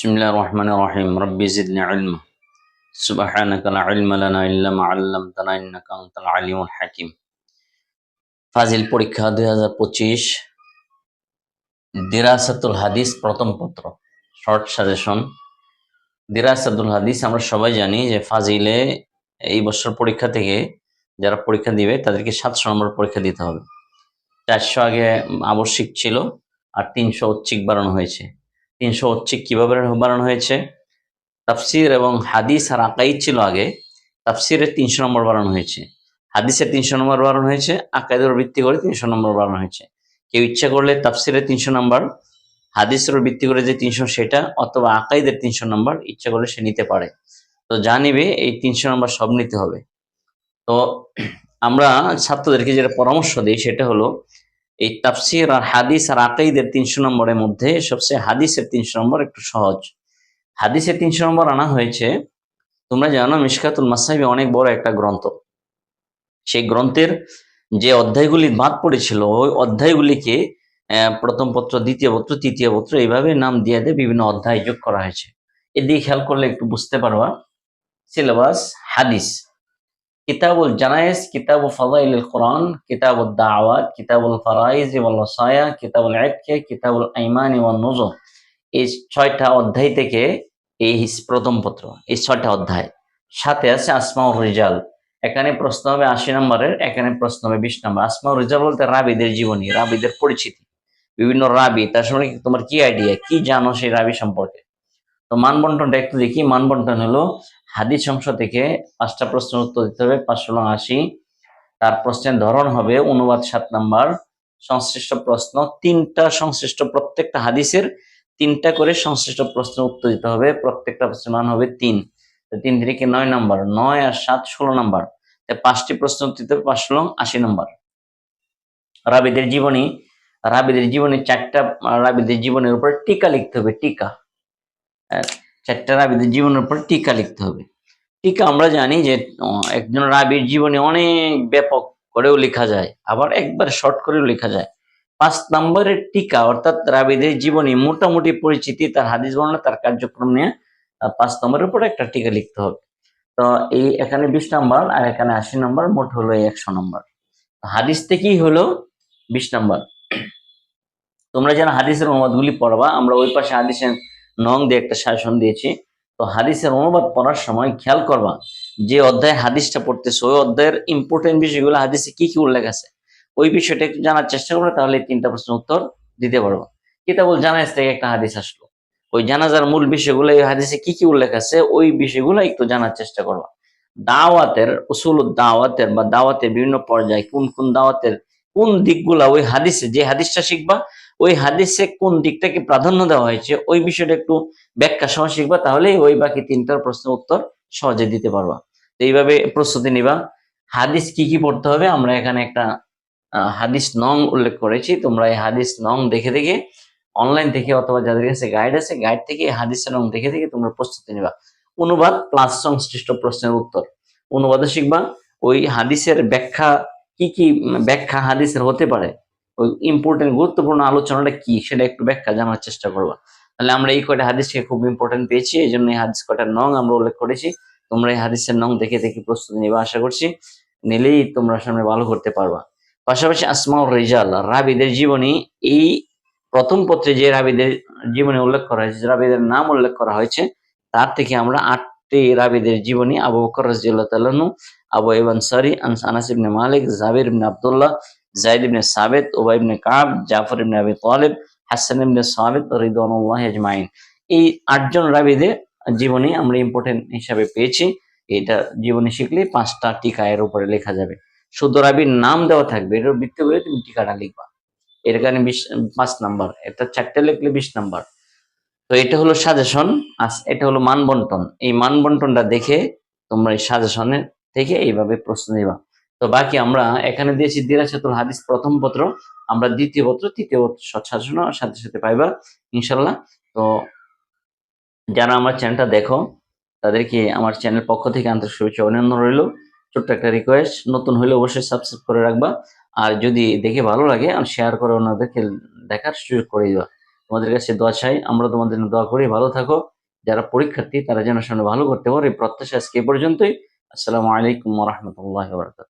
বিসমিল্লাহির রহমানির রহিম রব্বি জিদনি ইলমা সুবহানাকা লা ইলমা লানা ইল্লা মা 'আল্লামতানা ইন্নাকা আনতাল আলিমুল হাকিম পরীক্ষা 2025 দিরাসাতুল হাদিস প্রথম পত্র শর্ট সাজেশন দিরাসাতুল হাদিস আমরা সবাই জানি যে ফাজিলে এই বছর পরীক্ষা থেকে যারা পরীক্ষা দিবে তাদেরকে সাতশো নম্বর পরীক্ষা দিতে হবে। চারশো আগে আবশ্যিক ছিল আর তিনশো ঐচ্ছিক বাড়ানো হয়েছে। তিনশো ঐচ্ছিক কীভাবে বাড়ানো হয়েছে? তাফসির এবং হাদিস আর আকাইদ ছিল আগে। তাফসিরের তিনশো নম্বর বাড়ানো হয়েছে। হাদিসের তিনশো নম্বর বাড়ানো হয়েছে, আকাইদের ভিত্তি করে তিনশো নম্বর বাড়ানো হয়েছে। কেউ ইচ্ছা করলে তাফসিরের তিনশো নম্বর, হাদিসের ভিত্তি করে যে তিনশো সেটা অথবা আকাইদের তিনশো নম্বর ইচ্ছা করলে সে নিতে পারে। তো যা নিবে, এই তিনশো নম্বর সব নিতে হবে। তো আমরা ছাত্রদেরকে যেটা পরামর্শ দিই সেটা হলো এই তাফসির আর হাদিস আর আকাইদের তিনশো নম্বরের মধ্যে সবচেয়ে হাদিসের তিনশো নম্বর একটু সহজ। হাদিসের তিনশো নম্বর আনা হয়েছে, তোমরা জানো মিশকাতুল মাসাহিবি অনেক বড় একটা গ্রন্থ। সেই গ্রন্থের যে অধ্যায়গুলি বাদ পড়েছিল, ওই অধ্যায়গুলিকে প্রথম পত্র, দ্বিতীয় পত্র, তৃতীয় পত্র এইভাবে নাম দিয়ে দিয়ে বিভিন্ন অধ্যায় যোগ করা হয়েছে। এদিকে খেয়াল করলে একটু বুঝতে পারবা। সিলেবাস হাদিস। কিতাবুল জানায়েজ কিতাবু ফাদাইল কোরআন, কিতাবুল দাওয়াত, কিতাবুল ফারাইজ ওয়াল ওয়াসায়া, কিতাবুল ইতকে কিতাবুল আইমান ওয়ান নুজুর এই ছয়টা অধ্যায় থেকে এই প্রথম পত্র, এই ছয়টা অধ্যায়। সাথে আছে আসমাউর রিজাল। এখানে প্রশ্ন হবে আশি নম্বরের, এখানে প্রশ্ন হবে বিশ নম্বর। আসমাউর রিজাল বলতে রাবিদের জীবনী, রাবিদের পরিচিতি। বিভিন্ন রাবি, তার সঙ্গে তোমার কি আইডিয়া কি জানো সেই রাবি সম্পর্কে? তো মানবন্টনটা একটু দেখি। মানবন্টন হলো হাদিস অংশ থেকে পাঁচটা প্রশ্নের উত্তর দিতে হবে পাঁচশো আশি তার প্রশ্নের ধরন হবে অনুবাদ সাত নাম্বার। সংশ্লিষ্ট প্রশ্ন তিনটা সংশ্লিষ্ট প্রত্যেকটা হাদিসের তিনটা করে সংশ্লিষ্ট প্রশ্নের উত্তর দিতে হবে। প্রত্যেকটা প্রশ্নের মান হবে তিন। তিন থেকে নয় নাম্বার নয় আর সাত ষোলো নাম্বার। পাঁচটি প্রশ্ন উত্তর দিতে হবে পাঁচশো আশি নাম্বার। রাবিদের জীবনী রাবিদের জীবনী চারটা রাবিদের জীবনের উপর টিকা লিখতে হবে টিকা। আহ, চারটা রাবিদের জীবনের উপর টিকা লিখতে হবে। টিকা আমরা জানি যে একজন রাবির জীবনে অনেক ব্যাপক করেও লেখা যায়, আবার একবার শর্ট করেও লেখা যায়। পাঁচ নম্বরের টিকা অর্থাৎ রাবিদের জীবনী মোটামুটি পরিচিতি, তার হাদিস বর্ণনা, তার কার্যক্রম নিয়ে পাঁচ নম্বরের উপর একটা টিকা লিখতে হবে। তো এই এখানে বিশ নম্বর আর এখানে আশি নম্বর, মোট হলো একশো নম্বর। হাদিস থেকেই হলো বিশ নম্বর। তোমরা যেন হাদিসের অনুবাদগুলি পড়বা, আমরা ওই পাশে হাদিসের নং দিয়ে একটা শাসন দিয়েছি। তো হাদিসের অনুবাদ পড়ার সময় খেয়াল করবা, যে অধ্যায় হাদিসটা পড়তেছে, ওই অধ্যায়ের ইম্পর্টেন্ট বিষয়গুলো হাদিসে কি কি উল্লেখ আছে? ওই বিষয়টা একটু জানার চেষ্টা করবে, তাহলে তিনটা প্রশ্নের উত্তর দিতে পারব। কিতাবুল জানাজ থেকে একটা হাদিস আসলো। ওই জানাজার মূল বিষয়গুলো, এই হাদিসে কি কি উল্লেখ আছে, ওই বিষয়গুলো একটু জানার চেষ্টা করবা। দাওয়াতের উসুল দাওয়াতের বা দাওয়াতের বিভিন্ন পর্যায়ে, কোন কোন দাওয়াতের কোন দিকগুলা ওই হাদিসে, যে হাদিসটা শিখবা ওই হাদিসে কোন দিকটাকে প্রাধান্য দেওয়া হয়েছে, ওই বিষয়টা একটু ব্যাখ্যা সহ শিখবা তাহলে ওই বাকি তিনটার প্রশ্নের উত্তর সহজে দিতে পারবা। তো এইভাবে প্রস্তুতি নিবা। হাদিস কি কি পড়তে হবে? আমরা এখানে একটা হাদিস নং উল্লেখ করেছি। তোমরা এই হাদিস নং দেখে দেখে অনলাইন থেকে অথবা যাদের কাছে গাইড আছে গাইড থেকে এই হাদিসের নং দেখে দেখে তোমরা প্রস্তুতি নিবা। অনুবাদ প্লাস সংশ্লিষ্ট প্রশ্নের উত্তর। অনুবাদে শিখবা, ওই হাদিসের ব্যাখ্যা কি কি, ব্যাখ্যা হাদিসের হতে পারে? ইম্পর্টেন্ট গুরুত্বপূর্ণ আলোচনাটা কি সেটা একটু ব্যাখ্যা জানার চেষ্টা করবা। তাহলে আমরা এই কয়টা হাদিসকে খুব ইম্পর্টেন্ট পেয়েছি এই জন্য এই হাদিস কয়টা নং আমরা উল্লেখ করেছি। তোমরা এই হাদিসের নং দেখে দেখে প্রস্তুতি নেবা, আশা করছি। নিলেই তোমরা সামনে ভালো করতে পারবা। পাশাপাশি আসমাউর রেজাল, রাবিদের জীবনী, এই প্রথম পত্রে যে রাবিদের জীবনী উল্লেখ করা হয়েছে রাবিদের নাম উল্লেখ করা হয়েছে, তার থেকে আমরা আটটি রাবিদের জীবনী, আবু বকর রাজিয়াল্লাহ তাআলাহু আবু ইবান সারি আনস- মালিক, জাবির আব্দুল্লাহ জাইদ ইবনে সাবিত ওবাই ইবনে কাব, জাফর ইবনে আবি তালিব, হাসান ইবনে সাবিত রিদওয়ানুল্লাহ আজমাইন। এই আটজন রাবিদের জীবনী আমরা ইম্পর্টেন্ট হিসাবে পেয়েছি। এটা জীবনী শিখলে পাঁচটা টিকা এর উপরে লেখা যাবে। শুদ্ধ রাবির নাম দেওয়া থাকবে এটার ভিত্তি করে তুমি টিকাটা লিখবা। এর কারণে বিশ, পাঁচ নাম্বার এটা চারটে লিখলে বিশ নাম্বার। তো এটা হলো সাজেশন আর এটা হলো মানবন্টন। এই মানবন্টনটা দেখে তোমরা এই সাজেশনের থেকে এইভাবে প্রশ্ন দিবা তো বাকি আমরা এখানে দিয়েছি দিরাসাতুল হাদিস প্রথম পত্র, আমরা দ্বিতীয় পত্র, তৃতীয় পত্র সাজেশন সাথে সাথে পাইবা ইনশাল্লাহ তো যারা আমার চ্যানেলটা দেখো, তাদেরকে আমার চ্যানেল পক্ষ থেকে আন্তরিক শুভেচ্ছা অভিনন্দন রইল। ছোট্ট একটা রিকোয়েস্ট নতুন হলে অবশ্যই সাবস্ক্রাইব করে রাখবা। আর যদি দেখে ভালো লাগে শেয়ার করে ওনাদেরকে দেখার সুযোগ করে দিবা। তোমাদের কাছে দোয়া চাই, আমরা তোমাদের দোয়া করি, ভালো থাকো। যারা পরীক্ষার্থী, তারা যেন সামনে ভালো করতে পারে। প্রত্যাশা আজকে পর্যন্তই। আসসালামু আলাইকুম রহমতুল্লাহ বরকাত